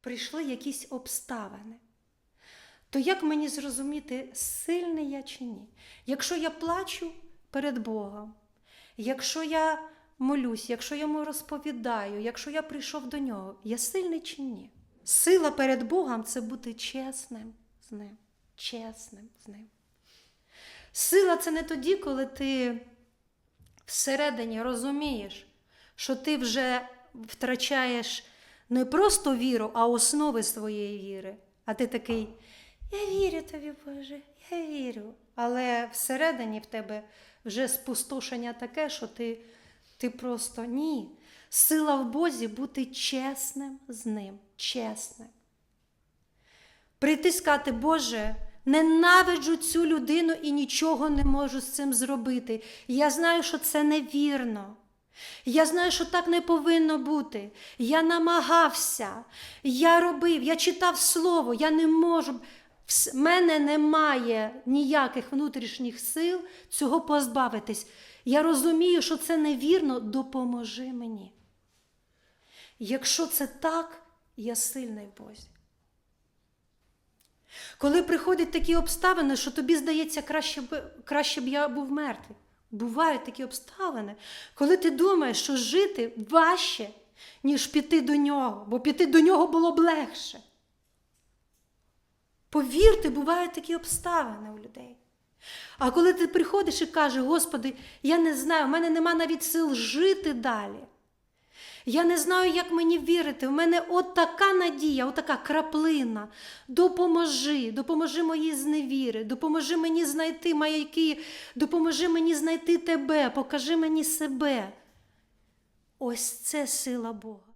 прийшли якісь обставини, то як мені зрозуміти, сильний я чи ні? Якщо я плачу перед Богом, якщо я молюсь, якщо я йому розповідаю, якщо я прийшов до нього, я сильний чи ні? Сила перед Богом це бути чесним з ним, чесним з ним. Сила це не тоді, коли ти всередині розумієш, що ти вже втрачаєш не просто віру, а основи своєї віри. А ти такий, я вірю тобі, Боже, я вірю. Але всередині в тебе вже спустошення таке, що ти, ти просто ні. Сила в Бозі бути чесним з ним, чесним. Прийти сказати, Боже, ненавиджу цю людину і нічого не можу з цим зробити. Я знаю, що це невірно. Я знаю, що так не повинно бути. Я намагався, я робив, я читав слово, я не можу. В мене немає ніяких внутрішніх сил цього позбавитись. Я розумію, що це невірно, допоможи мені. Якщо це так, я сильний в Бозі. Коли приходять такі обставини, що тобі здається, краще б, краще б я був мертвий. Бувають такі обставини, коли ти думаєш, що жити важче, ніж піти до нього, бо піти до нього було б легше. Повірте, бувають такі обставини у людей. А коли ти приходиш і кажеш, Господи, я не знаю, в мене нема навіть сил жити далі. Я не знаю, як мені вірити. У мене от така надія, от така краплина. Допоможи, допоможи моїй зневіри, допоможи мені знайти маяки, допоможи мені знайти тебе, покажи мені себе. Ось це сила Бога.